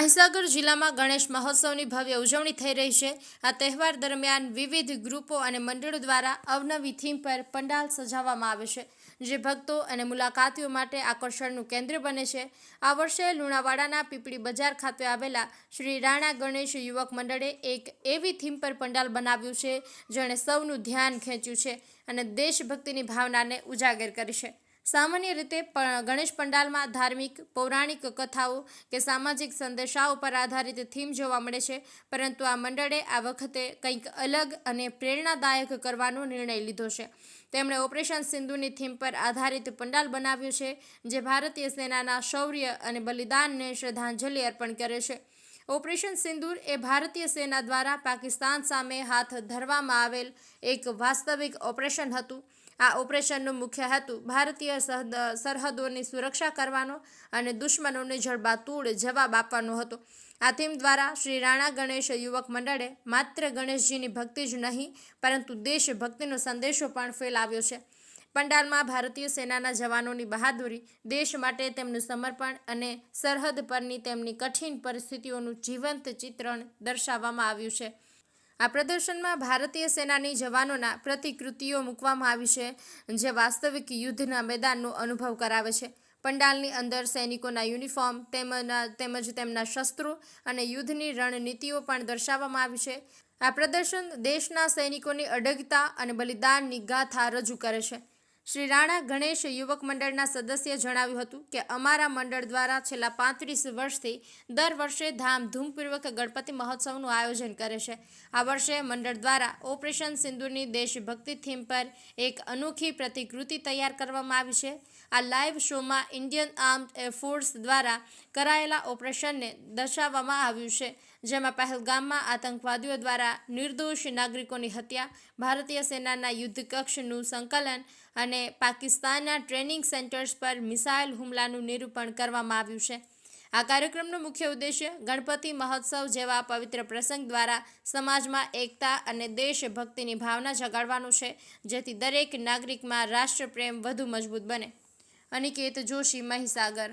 મહીસાગર જિલ્લામાં ગણેશ મહોત્સવની ભવ્ય ઉજવણી થઈ રહી છે. આ તહેવાર દરમિયાન વિવિધ ગ્રુપો અને મંડળો દ્વારા અવનવી થીમ પર પંડાલ સજાવવામાં આવે છે, જે ભક્તો અને મુલાકાતીઓ માટે આકર્ષણનું કેન્દ્ર બને છે. આ વર્ષે લુણાવાડાના પીપળી બજાર ખાતે આવેલા શ્રી રાણા ગણેશ યુવક મંડળે એક એવી થીમ પર પંડાલ બનાવ્યું છે, જેણે સૌનું ધ્યાન ખેંચ્યું છે અને દેશભક્તિની ભાવનાને ઉજાગર કરી છે. સામાન્ય રીતે ગણેશ પંડાલમાં ધાર્મિક, પૌરાણિક કથાઓ કે સામાજિક સંદેશાઓ પર આધારિત થીમ જોવા મળે છે, પરંતુ આ મંડળે આ વખતે કંઈક અલગ અને પ્રેરણાદાયક કરવાનો નિર્ણય લીધો છે. તેમણે ઓપરેશન સિંધુની થીમ પર આધારિત પંડાલ બનાવ્યું છે, જે ભારતીય સેનાના શૌર્ય અને બલિદાનને શ્રદ્ધાંજલિ અર્પણ કરે છે. ઓપરેશન સિંદૂર એ ભારતીય સેના દ્વારા પાકિસ્તાન સામે હાથ ધરવામાં આવેલ એક વાસ્તવિક ઓપરેશન હતું. આ ઓપરેશનનો મુખ્ય હેતુ ભારતીય સરહદ સરહદોની સુરક્ષા કરવાનો અને દુશ્મનોને જડબાતોડ જવાબ આપવાનો હતો. આ થીમ દ્વારા શ્રી રાણા ગણેશ યુવક મંડળે માત્ર ગણેશજીની ભક્તિ જ નહીં, પરંતુ દેશભક્તિનો સંદેશો પણ ફેલાવ્યો છે. પંડાલમાં ભારતીય સેનાના જવાનોની બહાદુરી, દેશ માટે તેમનું સમર્પણ અને સરહદ પરની તેમની કઠિન પરિસ્થિતિઓનું જીવંત ચિત્રણ દર્શાવવામાં આવ્યું છે. આ પ્રદર્શનમાં ભારતીય સેનાની જવાનોના પ્રતિકૃતિઓ મૂકવામાં આવી છે, જે વાસ્તવિક યુદ્ધના મેદાનનો અનુભવ કરાવે છે. પંડાલની અંદર સૈનિકોના યુનિફોર્મ, તેમના, તેમજ તેમના શસ્ત્રો અને યુદ્ધની રણનીતિઓ પણ દર્શાવવામાં આવી છે. આ પ્રદર્શન દેશના સૈનિકોની અડગતા અને બલિદાનની ગાથા રજૂ કરે છે. શ્રી રાણા ગણેશ યુવક મંડળના સદસ્ય જણાવ્યું હતું કે અમારા મંડળ દ્વારા છેલ્લા પાંત્રીસ વર્ષથી દર વર્ષે ધામધૂમપૂર્વક ગણપતિ મહોત્સવનું આયોજન કરે છે. આ વર્ષે મંડળ દ્વારા ઓપરેશન સિંદુરની દેશભક્તિ થીમ પર એક અનોખી પ્રતિકૃતિ તૈયાર કરવામાં આવી છે. આ લાઈવ શોમાં ઇન્ડિયન આર્મ્ડ ફોર્સ દ્વારા કરાયેલા ઓપરેશનને દર્શાવવામાં આવ્યું છે. જેમાં પહેલગામમાં આતંકવાદીઓ દ્વારા નિર્દોષ નાગરિકોની હત્યા, ભારતીય સેનાના યુદ્ધ કક્ષનું સંકલન અને પાકિસ્તાનના ટ્રેનિંગ સેન્ટર્સ પર મિસાઇલ હુમલાનું નિરૂપણ કરવામાં આવ્યું છે. આ કાર્યક્રમનો મુખ્ય ઉદ્દેશ્ય ગણપતિ મહોત્સવ જેવા પવિત્ર પ્રસંગ દ્વારા સમાજમાં એકતા અને દેશભક્તિની ભાવના જગાડવાનો છે, જેથી દરેક નાગરિકમાં રાષ્ટ્રપ્રેમ વધુ મજબૂત બને. અનિકેત જોશી, મહીસાગર.